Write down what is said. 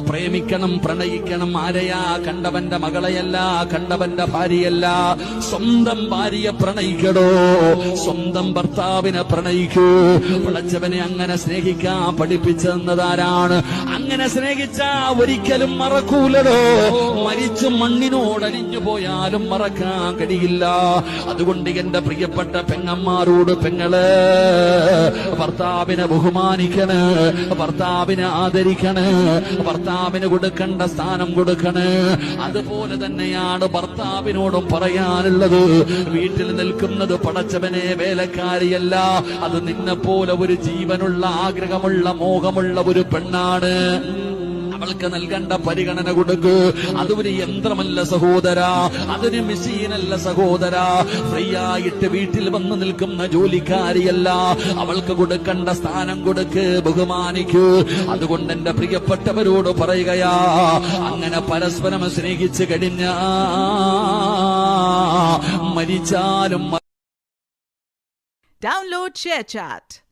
പ്രേമിക്കണം പ്രണയിക്കണം ആരെയാ? കണ്ടവന്റെ മകളെയല്ല കണ്ടവന്റെ ഭാര്യയല്ല. സ്വന്തം ഭാര്യയെ പ്രണയിക്കടോ. സ്വന്തം ഭർത്താവിനെ പ്രണയിക്കൂ. വിളച്ചവനെ അങ്ങനെ സ്നേഹിക്കാൻ പഠിപ്പിച്ചെന്നതാരാണ് അങ്ങനെ സ്നേഹിച്ച ഒരിക്കലും മറക്കൂലടോ. മരിച്ചു മണ്ണിനോടലിഞ്ഞു പോയാലും മറക്കാൻ കഴിയില്ല. അതുകൊണ്ട് എന്റെ പ്രിയപ്പെട്ട പെങ്ങന്മാരോട് പെങ്ങൾ ഭർത്താവിനെ ബഹുമാനിക്കണ് ഭർത്താവിനെ ആദരിക്കണ് ഭർത്താവിന് കൊടുക്കേണ്ട സ്ഥാനം കൊടുക്കണേ. അതുപോലെ തന്നെയാണ് ഭർത്താവിനോടും പറയാനുള്ളത്. വീട്ടിൽ നിൽക്കുന്നത് പടച്ചവനെ വേലക്കാരിയല്ല. അത് നിന്നെ പോലെ ഒരു ജീവനുള്ള ആഗ്രഹമുള്ള മോഹമുള്ള ഒരു പെണ്ണാണ്. അവൾക്ക് നൽകേണ്ട പരിഗണന കൊടുക്ക്. അതൊരു യന്ത്രമല്ല സഹോദര. അതൊരു മെഷീനല്ല സഹോദര. ഫ്രീ ആയിട്ട് വീട്ടിൽ വന്ന് നിൽക്കുന്ന ജോലിക്കാരിയല്ല. അവൾക്ക് കൊടുക്കേണ്ട സ്ഥാനം കൊടുക്ക് ബഹുമാനിക്കൂ. അതുകൊണ്ട് എന്റെ പ്രിയപ്പെട്ടവരോട് പറയുകയാ അങ്ങനെ പരസ്പരം സ്നേഹിച്ചു കഴിഞ്ഞ മരിച്ചാലും Download ShareChat.